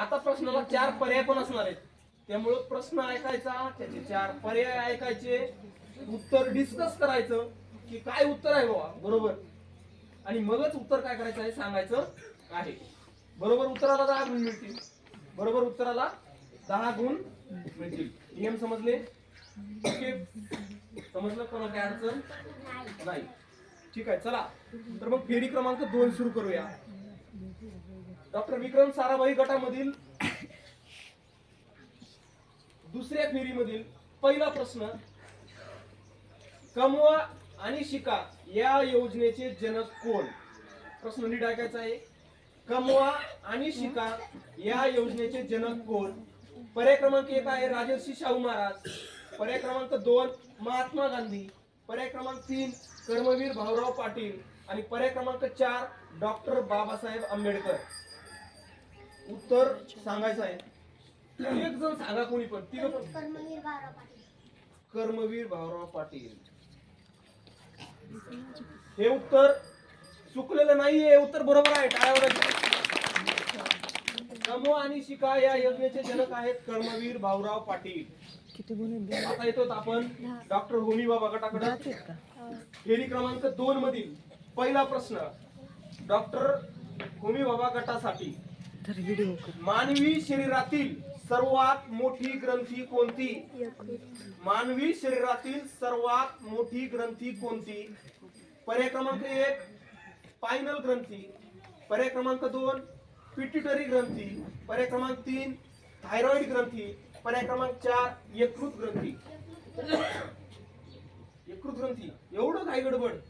आता प्रश्नाला चार पर्याय पण असणार आहेत. त्यामुळं प्रश्न ऐकायचा त्याचे चार पर्याय ऐकायचे. उत्तर डिस्कस करायचं की काय उत्तर आहे बाबा बरोबर? आणि मगच उत्तर काय करायचं आहे सांगायचं आहे. बरोबर उत्तराला दहा गुण मिळतील. बरोबर उत्तराला दहा गुण मिळतील. नियम समजले? ओके? समजलं? कोणा काय अडचण? नाही. ठीक आहे चला. तर मग फेरी क्रमांक दोन सुरू करूया. डॉक्टर विक्रम साराभाई गटामधील दुसऱ्या फेरीमधील पहिला प्रश्न कमवा आणि शिका या योजनेचे जनक कोण? प्रश्न नीट ऐकायचा आहे. कमवा आणि शिका या योजनेचे जनक कोण? पर्याय क्रमांक एक आहे राजर्षी शाहू महाराज. पर्याय क्रमांक दोन महात्मा गांधी. पर्याय क्रमांक तीन कर्मवीर भाऊराव पाटील. आणि पर्याय क्रमांक चार डॉक्टर बाबासाहेब आंबेडकर. उत्तर सांगायचं आहे. एक जण सांगा कोणी पण तिघ पण. कर्मवीर भाऊराव पाटील. कर्मवीर भाऊराव पाटील. हे उत्तर चुकलेलं नाहीये हे उत्तर बरोबर आहे टाळ्या वाजवा. कमवा आणि शिका या योजनेचे जनक आहेत कर्मवीर भाऊराव पाटील. किती गुण आहेत आता येतो आपण डॉक्टर होमी बाबा गटाकडे. फेरी क्रमांक दोन मधील पहिला प्रश्न डॉक्टर होमी बाबा गटासाठी तर व्हिडिओ मानवी शरीरातील सर्वात मोठी ग्रंथी कोणती? मानवी शरीरातील सर्वात मोठी ग्रंथी कोणती? पर्याय क्रमांक एक स्पायनल ग्रंथी. पर्याय क्रमांक दोन पिट्युटरी ग्रंथी. पर्याय क्रमांक तीन थायरॉइड ग्रंथी. पर्याय क्रमांक चार यकृत ग्रंथी. यकृत ग्रंथी. एवढं काय गडबड?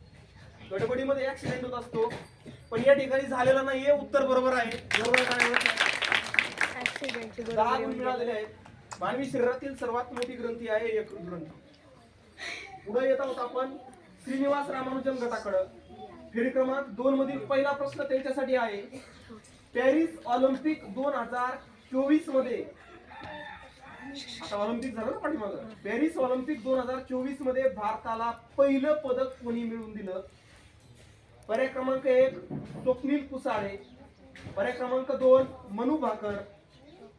गडबडीमध्ये ऍक्सिडेंट होत असतो. पण या ठिकाणी झालेला नाहीये उत्तर बरोबर आहे. बरोबर काय दहा गुण मिळालेले आहेत. मानवी शरीरातील सर्वात मोठी ग्रंथी आहे यकृत ग्रंथी. पुढे येत आहोत आपण श्रीनिवास रामानुजन गटाकडं. फेरी क्रमांक दोन मधील पहिला प्रश्न त्यांच्यासाठी आहे. पॅरिस ऑलिम्पिक दोन हजार चोवीसमध्ये. आता ऑलिम्पिक झालं ना पाठीमागं. पॅरिस ऑलिम्पिक दोन हजार चोवीसमध्ये भारताला पहिलं पदक कोणी मिळवून दिलं? पर्याय क्रमांक एक स्वप्नील कुसाळे पर्याय क्रमांक दोन मनु भाकर.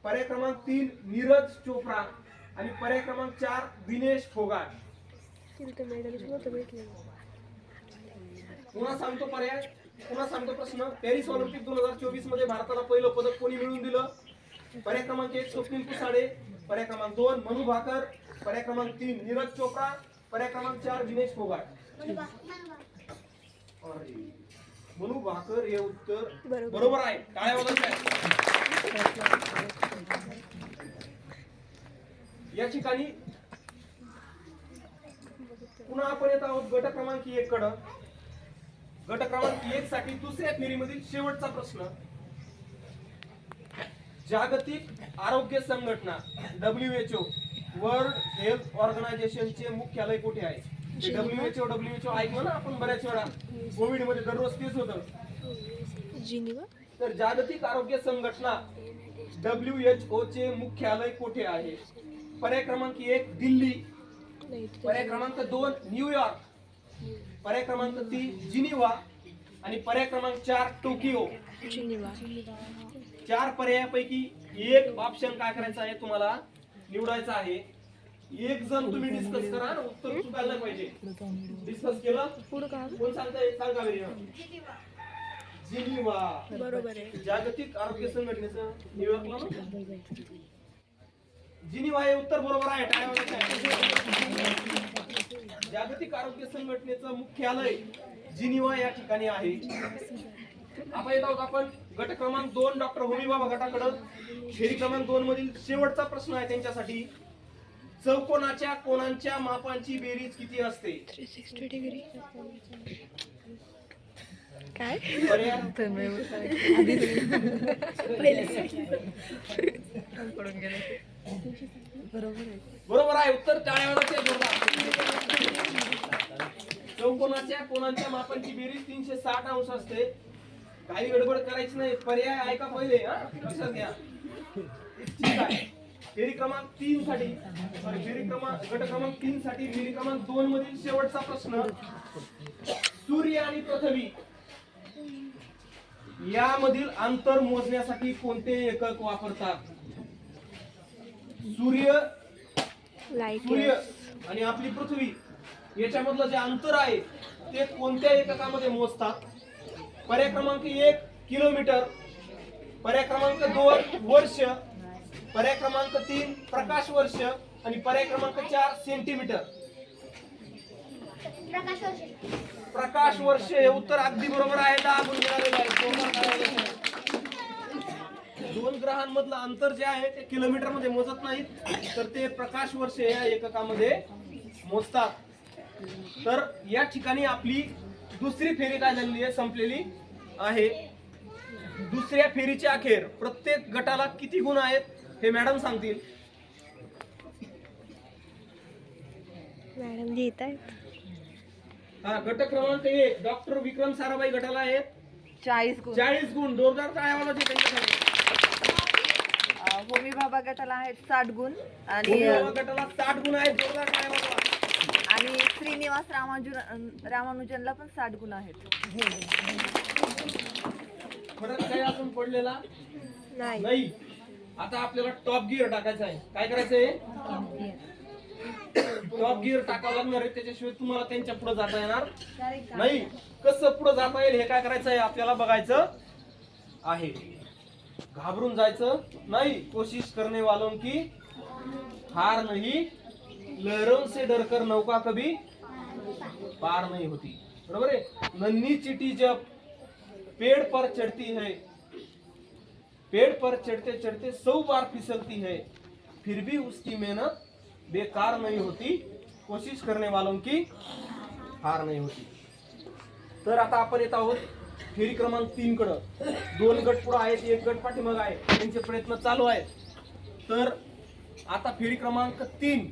पर्याय क्रमांक तीन नीरज चोप्रा. आणि पर्याय क्रमांक चार दिनेश फोगाट पुन्हा सांगतो पर्याय. पुन्हा सांगतो प्रश्न. पॅरिस ऑलिम्पिक दोन हजार चोवीसमध्ये भारताला पहिलं पदक कोणी मिळवून दिलं? पर्याय क्रमांक एक स्वप्नील कुसाडे पर्याय क्रमांक दोन मनु भाकर. पर्याय क्रमांक तीन नीरज चोप्रा. पर्याय क्रमांक चार दिनेश फोगाट अरे, मनु भाकर हे उत्तर बरोबर. आहे. टाळ्या वाजवत या ठिकाणी पुन्हा आपण येत आहोत गट क्रमांक एक कडं. गट क्रमांक एक साठी दुसऱ्या फेरीमधील शेवटचा प्रश्न. जागतिक आरोग्य संघटना W H O world health ऑर्गनायझेशनचे मुख्यालय कुठे आहे? W H O W H O ऐकलं ना आपण बऱ्याच वेळा? कोविडमध्ये दररोज तेच होतं. जिनिवा तर जागतिक आरोग्य संघटना डब्ल्यू एच ओ चे मुख्यालय कुठे आहे? पर्याय क्रमांक एक दिल्ली. पर्याय क्रमांक दोन न्यूयॉर्क पर्याय क्रमांक तीन जिनिवा आणि पर्याय क्रमांक चार टोकियो. चार पर्यायापैकी एक ऑप्शन काय करायचं आहे तुम्हाला? निवडायचं आहे. एक जण तुम्ही डिस्कस करा आणि उत्तर चुकायला पाहिजे. डिस्कस केलं? पुढं का कोण सांगताय? सांगा बरे. जिनिवा. बरोबर आहे. जागतिक आरोग्य संघटनेचं न्यूयॉर्कला ना? जिनिव्हा हे उत्तर बरोबर आहे. जागतिक आरोग्य संघटनेचं मुख्यालय जिनिव्हा या ठिकाणी आहे. आपण येत आहोत आपण गट क्रमांक दोन डॉक्टर होमी बाबा गटाकडं. फेरी क्रमांक दोन मधील शेवटचा प्रश्न आहे त्यांच्यासाठी. चौकोनाच्या कोणांच्या मापांची बेरीज किती असते? Three sixty degree. काय? बरोबर आहे. उत्तर चौकोनाच्या कोणाच्या मापांची बेरीज तीनशे साठ अंश असते. काही गडबड करायची नाही. पर्याय ऐका पहिले हा? लक्षात घ्या. ठीक आहे. फेरी क्रमांक तीन साठी सॉरी फेरी क्रमांक गट क्रमांक तीन साठी फेरी क्रमांक दोन मधील शेवटचा प्रश्न. सूर्य आणि पृथ्वी यामधील अंतर मोजण्यासाठी कोणते एकक वापरतात? सूर्य सूर्य आणि आपली पृथ्वी याच्यामधलं जे अंतर आहे ते कोणत्या एककामध्ये मोजतात? पर्याय क्रमांक एक किलोमीटर. पर्याय क्रमांक दोन वर्ष. पर्याय क्रमांक तीन प्रकाश वर्ष आणि पर्याय क्रमांक चार सेंटीमीटर प्रकाश वर्ष. हे उत्तर अगदी बरोबर आहे. दहा गुण मिळालेले आहेत. दोन ग्रहांमधलं अंतर जे आहे ते किलोमीटरमध्ये मोजत नाहीत. तर ते प्रकाश वर्ष या एककामध्ये मोजतात. तर या ठिकाणी आपली दुसरी फेरी काय झालेली आहे संपलेली आहे. दुसऱ्या फेरीच्या अखेर प्रत्येक गटाला किती गुण आहेत? हे मॅडम सांगतील. मॅडम लिहित आहेत. हा गट क्रमांक एक डॉक्टर विक्रम साराबाई गटाला आहेत. चाळीस गुण. चाळीस गुण जोरदार टाळ्यावाला जे त्यांच्यासाठी. अं, होमी बाबा गटाला आहेत साठ गुण आणि गटाला साठ गुण आहेत जोरदार टाळ्यावाला. आणि श्रीनिवास रामानुजन रामानुजनला पण साठ गुण आहेत. फरक काही अजून पडलेला? नाही. नाही. आता आपल्याला टॉप गिअर टाकायचं आहे. काय करायचंय टॉप गिअर टाकावं लागणार आहे. त्याच्याशिवाय तुम्हाला त्यांच्या पुढे जाता येणार नाही. कसं पुढे जाता येईल हे काय करायचं आहे? आपल्याला बघायचं आहे. घाबरून जायचं नाही. कोशिश करने वालों की हार नाही. लहरों से डरकर नौका कभी पार नहीं होती. बरोबर आहे? नन्ही चिटी जब पेड़ पर चढ़ती है पेड़ पर चढ़ते चढ़ते सौ बार फिसलती है फिर भी उसकी मेहनत बेकार नहीं होती। कोशिश करने वालों की हार नहीं होती। तर आता आपण येत आहोत फेरी क्रमांक तीन कडं. दोन गट पुढे आहेत एक गट पाठीमाग आहे. त्यांचे प्रयत्न चालू आहेत. तर आता फेरी क्रमांक तीन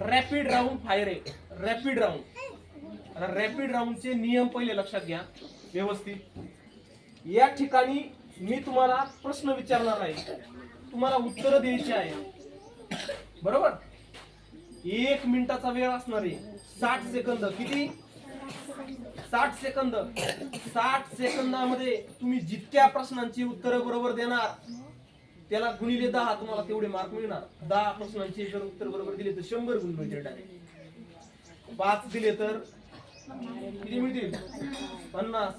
रॅपिड राऊंड फायर आहे. रॅपिड राऊंड रॅपिड राऊंडचे नियम पहिले लक्षात घ्या. व्यवस्थित. या ठिकाणी मी तुम्हाला प्रश्न विचारणार आहे. तुम्हाला उत्तर द्यायची आहे. बरोबर? एक मिनिटाचा वेळ असणार आहे. साठ सेकंद. किती? साठ सेकंद. साठ सेकंदामध्ये तुम्ही जितक्या प्रश्नांची उत्तरं बरोबर देणार त्याला गुणिले दहा तुम्हाला तेवढे मार्क मिळणार. दहा प्रश्नांची जर उत्तर बरोबर दिले तर शंभर गुण मिळतील डायरेक्ट पाच दिले तर किती मिळतील? पन्नास.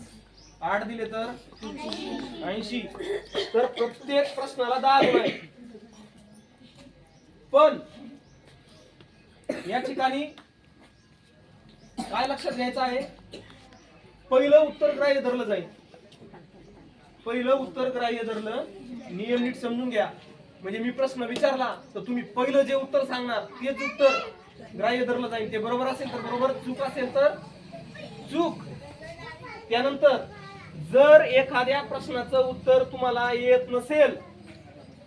आठ दिले तर? ऐंशी. तर प्रत्येक प्रश्नाला दहा गुण आहे पण या ठिकाणी काय लक्षात घ्यायचं आहे? पहिलं उत्तर ग्राह्य धरलं जाईल. पहिलं उत्तर ग्राह्य धरलं नियम नीट समजून घ्या. म्हणजे मी प्रश्न विचारला तर तुम्ही पहिलं जे उत्तर सांगणार तेच उत्तर ग्राह्य धरलं जाईल. ते बरोबर असेल तर बरोबर चूक असेल तर चूक. त्यानंतर जर एखाद्या प्रश्नाचं उत्तर तुम्हाला येत नसेल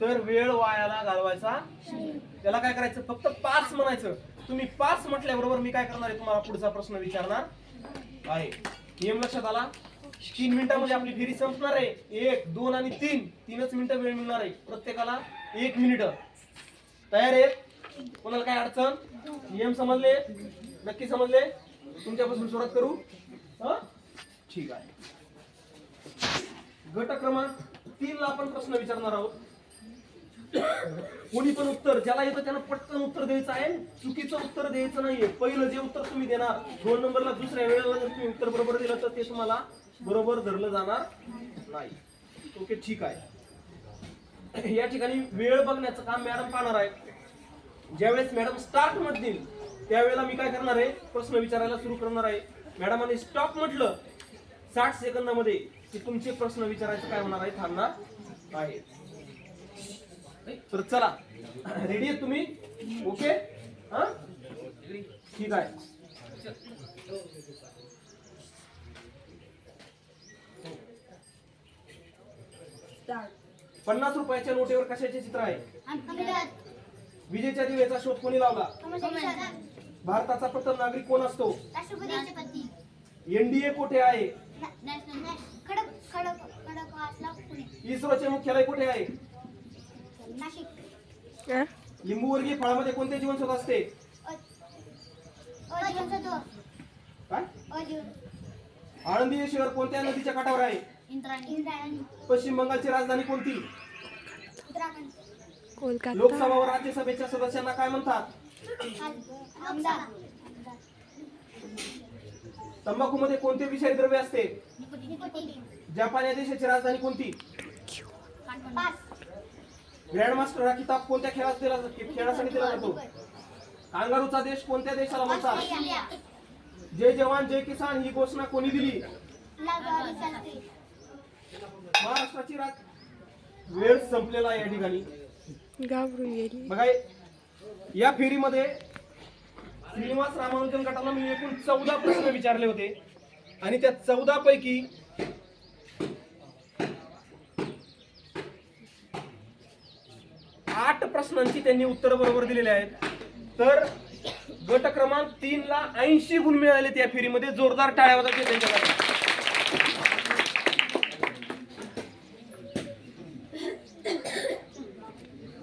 तर वेळ वायाला घालवायचा त्याला काय करायचं? फक्त पाच म्हणायचं. तुम्ही पाच म्हटल्याबरोबर मी काय करणार आहे? तुम्हाला पुढचा प्रश्न विचारणार आहे. नियम लक्षात आला? तीन मिनिटांमध्ये आपली फेरी संपणार आहे. एक दोन आणि तीन. तीनच मिनिटं वेळ मिळणार आहे. प्रत्येकाला एक मिनिट. तयार आहेत? कोणाला काय अडचण? नियम समजले? नक्की समजले? तुमच्यापासून सुरुवात करू. ठीक आहे. गट क्रमांक तीन ला आपण प्रश्न विचारणार आहोत. कोणी पण उत्तर ज्याला येतं त्यानं पटकन उत्तर द्यायचं आहे. चुकीचं उत्तर द्यायचं नाहीये. पहिलं जे उत्तर तुम्ही देणार दोन नंबरला दुसऱ्या वेळेला जर तुम्ही उत्तर बरोबर दिलं तर ते तुम्हाला बरोबर धरलं जाणार नाही. ओके ठीक आहे. या ठिकाणी वेळ बघण्याचं काम मॅडम पाहणार आहे ज्यावेळेस मॅडम स्टार्ट म्हणतील त्यावेळेला मी काय करणार आहे? प्रश्न विचारायला सुरू करणार आहे. मॅडमाने स्टॉप म्हटलं साठ सेकंदामध्ये की तुमचे प्रश्न विचारायचं काय होणार आहे थांबणार आहे. तर चला रेडी आहे तुम्ही? ओके हा? ठीक आहे. पन्नास रुपयाच्या नोटेवर कशाचे चित्र आहे? विजेच्या दिव्याचा शोध कोणी लावला? भारताचा प्रथम नागरिक कोण असतो? एनडीए कुठे आहे? इस्रोचे मुख्यालय कुठे आहे? हं? लिंबूवर्गीय फळामध्ये कोणते जीवनसत्व असते? काय? आळंदी हे शहर कोणत्या नदीच्या काठावर आहे? पश्चिम बंगालची राजधानी कोणती? लोकसभा व राज्यसभेच्या सदस्यांना काय म्हणतात? आमदार. तंबाखूमध्ये कोणते विषारी द्रव्य असते? निकोटीन. जपान या देशाची राजधानी कोणती? ग्रँडमास्टर हा किताब कोणत्या खेळात दिला खेळासाठी दिला जातो? कांगारूचा देश कोणत्या देशाला म्हणतात? जय जवान जय किसान ही घोषणा कोणी दिली? महाराष्ट्राची राज वेळ संपलेला आहे या ठिकाणी. घाबरून गेली. बघा या फेरीमध्ये श्रीनिवास रामानुजन गटाला मी एकूण चौदा प्रश्न विचारले होते. आणि त्या चौदा पैकी आठ प्रश्नांची त्यांनी उत्तर बरोबर दिलेली आहेत. तर गट क्रमांक तीन ला ऐंशी गुण मिळालेत या फेरीमध्ये. जोरदार टाळ्या वाजवते त्यांच्यासाठी.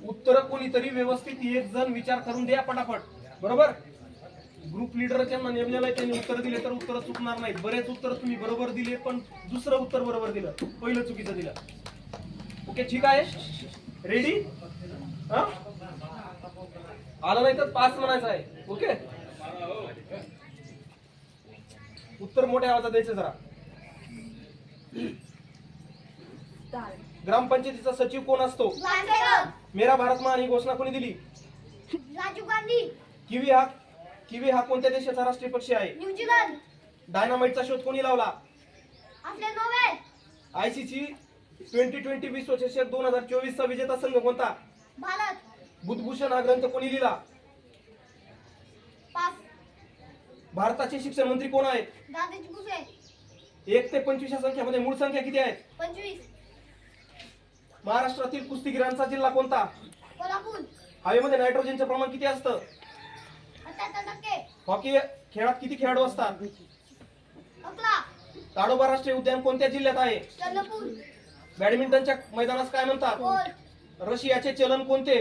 उत्तर कोणीतरी व्यवस्थित एक जण विचार करून द्या पटापट. बरोबर? ग्रुप लिडरच्या ज्यांना त्यांनी उत्तर दिले तर उत्तर चुकणार नाहीत. बरेच उत्तर तुम्ही बरोबर दिले पण दुसरं उत्तर बरोबर दिलं. पहिलं चुकीचं दिलं. ओके ठीक आहे? रेडी आलं नाही तर पास म्हणायचं आहे. ओके? उत्तर मोठ्या आवाजात द्यायचं जरा. ग्रामपंचायतीचा सचिव कोण असतो? मेरा भारत महान ही घोषणा कोणी दिली? राजीव गांधी. किवी हा किवी हा कोणत्या देशाचा राष्ट्रीय पक्षी आहे? न्यूझीलंड डायनामाइटचा शोध कोणी लावला? आयसीसी ट्वेंटी ट्वेंटी विश्वचषक दोन हजार चोवीस चा विजेता संघ कोणता? भारत. बुद्धभूषण हा ग्रंथ कोणी लिहिला? भारताचे शिक्षण मंत्री कोण आहेत? एक ते पंचवीस या संख्यामध्ये मूळ संख्या किती आहेत? पंचवीस. महाराष्ट्रातील कुस्तीगिरांचा जिल्हा कोणता? कोल्हापूर. हवेमध्ये नायट्रोजनचे प्रमाण किती असतं? हॉकी खेळात किती खेळाडू असतात? ताडोबा राष्ट्रीय उद्यान कोणत्या जिल्ह्यात आहे? चंद्रपूर. बॅडमिंटनच्या मैदानास काय म्हणतात? रशियाचे चलन कोणते?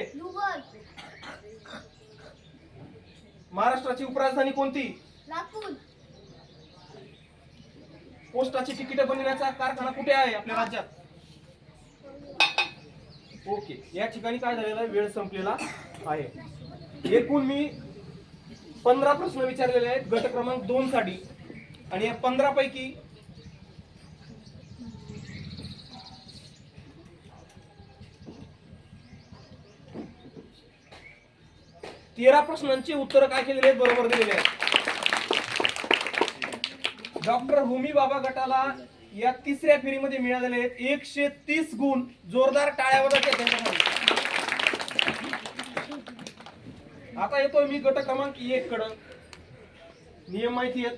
महाराष्ट्राची उपराजधानी कोणती? पोस्टाची तिकीट बनवण्याचा कारखाना कुठे आहे आपल्या राज्यात? ओके या ठिकाणी काय झालेलं वेळ संपलेला आहे. एकूण मी पंधरा प्रश्न विचारलेले आहेत. गट क्रमांक दोन साठी आणि या पंधरा पैकी तेरा प्रश्नांची उत्तर काय केलेली आहेत बरोबर दिलेली आहेत. डॉक्टर होमी बाबा गटाला या तिसऱ्या फेरीमध्ये मिळालेले आहेत एकशे तीस गुण जोरदार टाळ्या आता येतोय मी गट क्रमांक एक कडं. नियम माहिती आहेत.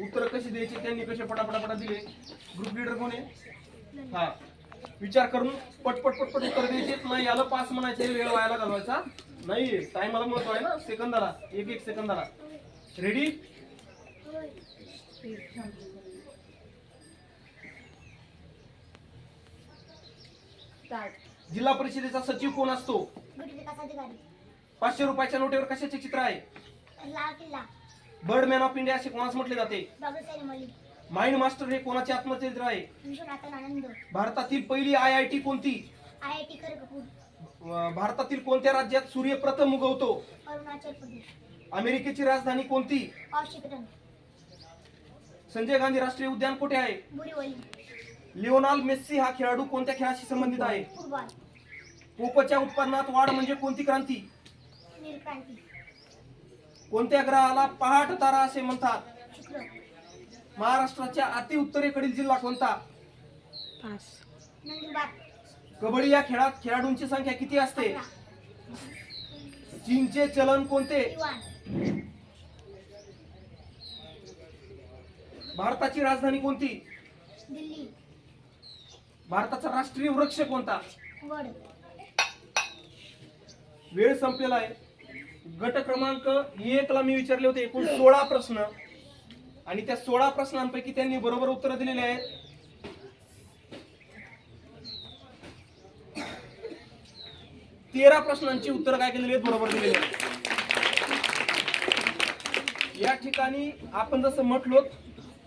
उत्तर कशी द्यायची त्यांनी कसे पटापटापटा दिले. ग्रुप लिडर कोण आहे? हा. विचार करून पटपट पटपट उत्तर द्यायचे नाही याला पास म्हणायचे वेळ व्हायला घालवायचा. नाही टायमाला महत्त्व आहे ना सेकंदाला एक एक सेकंदाला. रेडी जिल्हा परिषदेचा सचिव कोण असतो? पाचशे रुपयाच्या नोटेवर कशाचे चित्र आहे? बर्ड मॅन ऑफ इंडिया असे कोणास म्हटले जाते? माइंड मास्टर हे कोणाचे आत्मचरित्र आहे? भारतातील पहिली आय आय टी कोणती? आय आय टी भारतातील कोणत्या राज्यात सूर्य प्रथम उगवतो? अरुणाचल प्रदेश. अमेरिकेची राजधानी कोणती? वॉशिंग्टन संजय गांधी राष्ट्रीय उद्यान कुठे आहे? बुरीवली. लिओनाल मेस्सी हा खेळाडू कोणत्या खेळाशी संबंधित आहे? फुटबॉल. पोपच्या उत्पन्नात वाढ म्हणजे कोणती क्रांती? नीलक्रांती कोणत्या ग्रहाला पहाट तारा असे म्हणतात? शुक्र. महाराष्ट्राच्या अति उत्तरेकडील जिल्हा कोणता? नंदुरबार. कबड्डी या खेळात खेळाडूंची संख्या किती असते? चीनचे चलन कोणते? भारताची राजधानी कोणती? भारताचा राष्ट्रीय वृक्ष कोणता? वेळ संपलेला आहे गट क्रमांक एक ला मी विचारले होते एकूण सोळा प्रश्न. आणि त्या सोळा प्रश्नांपैकी त्यांनी बरोबर उत्तर दिलेली आहेत. तेरा प्रश्नांची उत्तर काय केलेली आहेत बरोबर दिलेली आहेत. या ठिकाणी आपण जसं म्हटलो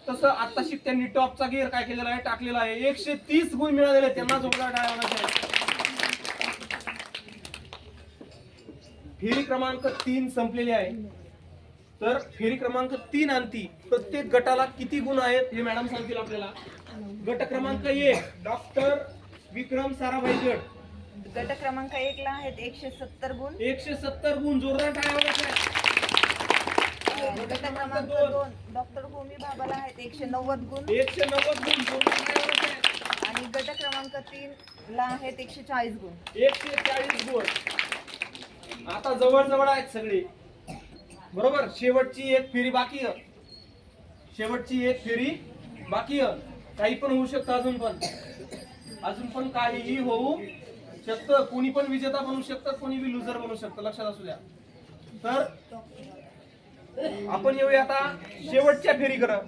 तसं आत्ताशी त्यांनी टॉपचा गिअर काय केलेला आहे टाकलेला आहे. एकशे तीस गुण मिळालेले आहेत. त्यांना जोरदार टाळ्या फेरी क्रमांक तीन संपलेली आहे. तर फेरी क्रमांक तीन आणती प्रत्येक गटाला किती गुण आहेत हे मॅडम सांगतील आपल्याला. गट क्रमांक एक डॉक्टर विक्रम साराभाई गट. गट क्रमांक एक ला आहेत एकशे सत्तर गुण. एकशे सत्तर गुण जोरदार टाळ्या आहेत. गट क्रमांक दोन. डॉक्टर होमी भाबाला आहेत एकशे नव्वद गुण. एकशे नव्वद गुण जोरदार टाळ्या. आणि गट क्रमांक तीन ला आहेत एकशे चाळीस गुण. एकशे चाळीस गुण. आता जवळ जवळ आहेत सगळे. बरोबर? शेवटची एक फेरी बाकी आहे. शेवटची एक फेरी बाकी आहे. काही पण होऊ शकतं अजून पण. अजून पण काहीही होऊ शकतं कोणी पण विजेता बनू शकतं कोणी बी लुझर बनू शकतं लक्षात असू द्या. तर आपण येऊया आता शेवटच्या फेरीकडं.